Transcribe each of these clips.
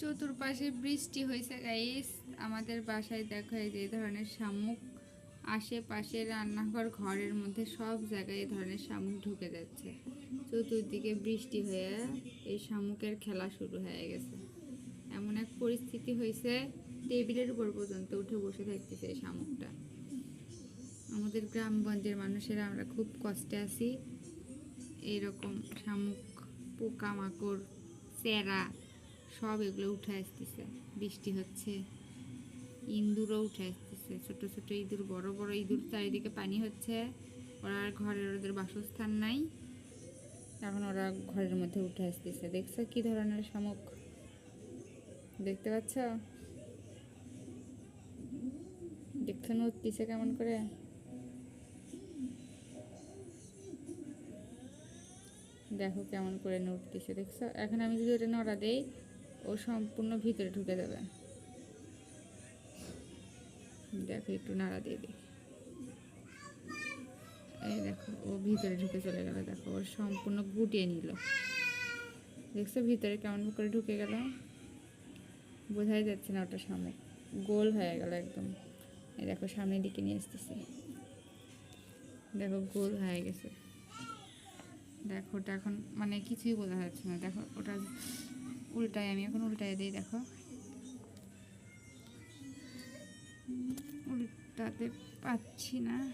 চতুর্পাশে বৃষ্টি হয়েছে গাইস আমাদের বাসায় দেখো এই ধরনের শামুক। আশেপাশে রান্নাঘর, ঘরের মধ্যে সব জায়গায় এই ধরনের শামুক ঢুকে যাচ্ছে। চতুর্দিকে বৃষ্টি হয়ে এই শামুকের খেলা শুরু হয়ে গেছে। এমন এক পরিস্থিতি হয়েছে টেবিলের উপর পর্যন্ত উঠে বসে থাকতেছে এই শামুকটা। আমাদের গ্রামগঞ্জের মানুষেরা আমরা খুব কষ্টে আছি। এইরকম শামুক, পোকামাকড় চেরা সব এগুলো উঠে আসতেছে। বৃষ্টি হচ্ছে, ইঁদুরও উঠে আসতেছে। ছোট ছোট ইঁদুর, বড় বড় ইঁদুর চারিদিকে পানি হচ্ছে। ওরা আর ঘরের ওদের বাসস্থান নাই। এখন ওরা ঘরের মধ্যে উঠে আসতেছে। দেখছ কি ধরনের শামুক? দেখতে পাচ্ছ? দেখছ উঠতেছে কেমন করে? দেখো কেমন করে নড়তেছে দেখছ? এখন আমি যদি ওটা নড়া দেই ও সম্পূর্ণ ভিতরে ঢুকে যাবে। দেখো, একটু নাড়া দিয়ে দিই এই দেখো, ও ভিতরে ঢুকে চলে গেল। দেখো, ও সম্পূর্ণ গুটিয়ে নিল। দেখছ ভিতরে কেমন করে ঢুকে গেল? বোঝাই যাচ্ছে না ওটা সামনে। গোল হয়ে গেল একদম। এই দেখো, সামনের দিকে নিয়ে আসতেছে। দেখো, গোল হয়ে গেছে। দেখো, ওটা এখন মানে কিছুই বোঝা যাচ্ছে না। দেখো, ওটা উল্টায়, আমি এখন উল্টায় দিই, দেখো। উল্টাতে পাচ্ছি না।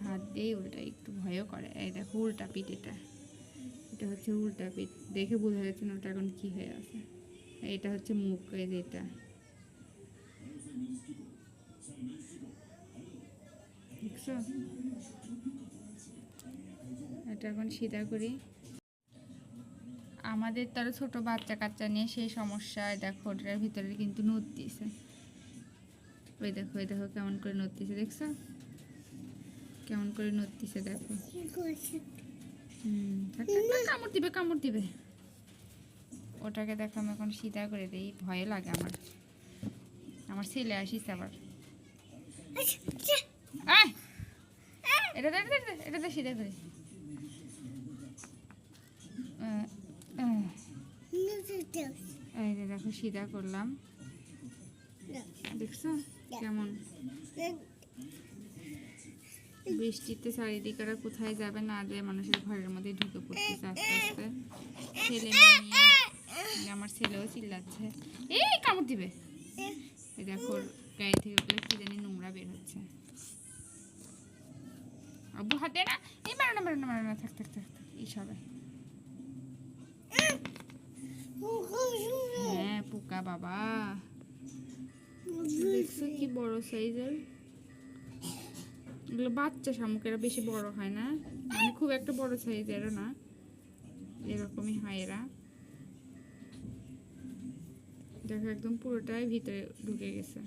হাত দিয়ে উল্টাই একটু ভয়ও করে। এই দেখো, উল্টা পিঠ এটা। এটা হচ্ছে উল্টা পিঠ। দেখে বোঝা যাচ্ছে না ওটা এখন কি হয়ে আছে। এটা হচ্ছে মুখ, এই যে এটা। এটা এখন সিধা করি। আমাদের তো আরও ছোট বাচ্চা কাচ্চা নিয়ে সেই সমস্যায় দেখো ওটার ভিতরে কিন্তু নড়তিছে ওই দেখো ওই দেখো কেমন করে নড়তিছে দেখছ? কেমন করে দেখো। থাক, থাক, থাক, কামড় দিবে কামড় দিবে। ওটাকে দেখো আমি এখন সিধা করে দিই ভয় লাগে আমার। আমার ছেলে আসিস আবার! এটা এটা সিধা করে। দেখো সিধা করলাম। দেখছ? কেমন? বৃষ্টিতে চারিদিকে আর কোথায় যাবে না যে মানুষের ঘরের মধ্যে ঢুকে পড়তেছে আস্তে আস্তে। ছেলে মেয়ে আমার ছেলেও চিল্লাচ্ছে। এই কামড় দিবে। দেখো গায়ে থেকে ওগুলো কি জানি নোংরা বের হচ্ছে। আব্বু হাতে না? এই মারো না মারো না মারো না থাক থাক থাক থাক, এই সবাই পোকা বাবা। দেখছ কি বড় সাইজের? এগুলো বাচ্চা শামুকেরা বেশি বড় হয় না। মানে খুব একটা বড় সাইজেরও না। এরকমই হয় এরা। দেখো একদম পুরোটাই ভিতরে ঢুকে গেছে।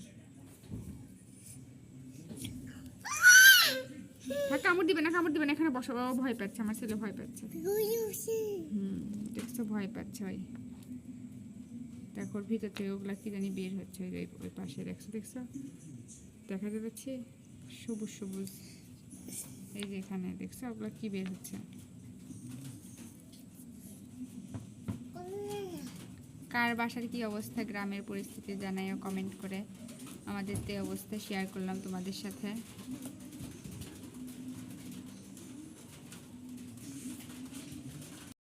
হ্যাঁ কামড় দিবে না কামড় দিবে না। এখানে বসা। বাবা ভয় পাচ্ছে আমার ছেলে ভয় পাচ্ছে। হুম দেখছ ভয় পাচ্ছে ওই। দেখো ভিতর থেকে ওগুলা কি জানি বের হচ্ছে, ওই ওই পাশে দেখছ দেখছ? দেখা যাচ্ছে, সবুজ সবুজ। এই যে এখানে, দেখছ? ওগুলা কি বের হচ্ছে? কার বাসার কি অবস্থা, গ্রামের পরিস্থিতি জানাইও কমেন্ট করে। আমাদের তো অবস্থা শেয়ার করলাম তোমাদের সাথে।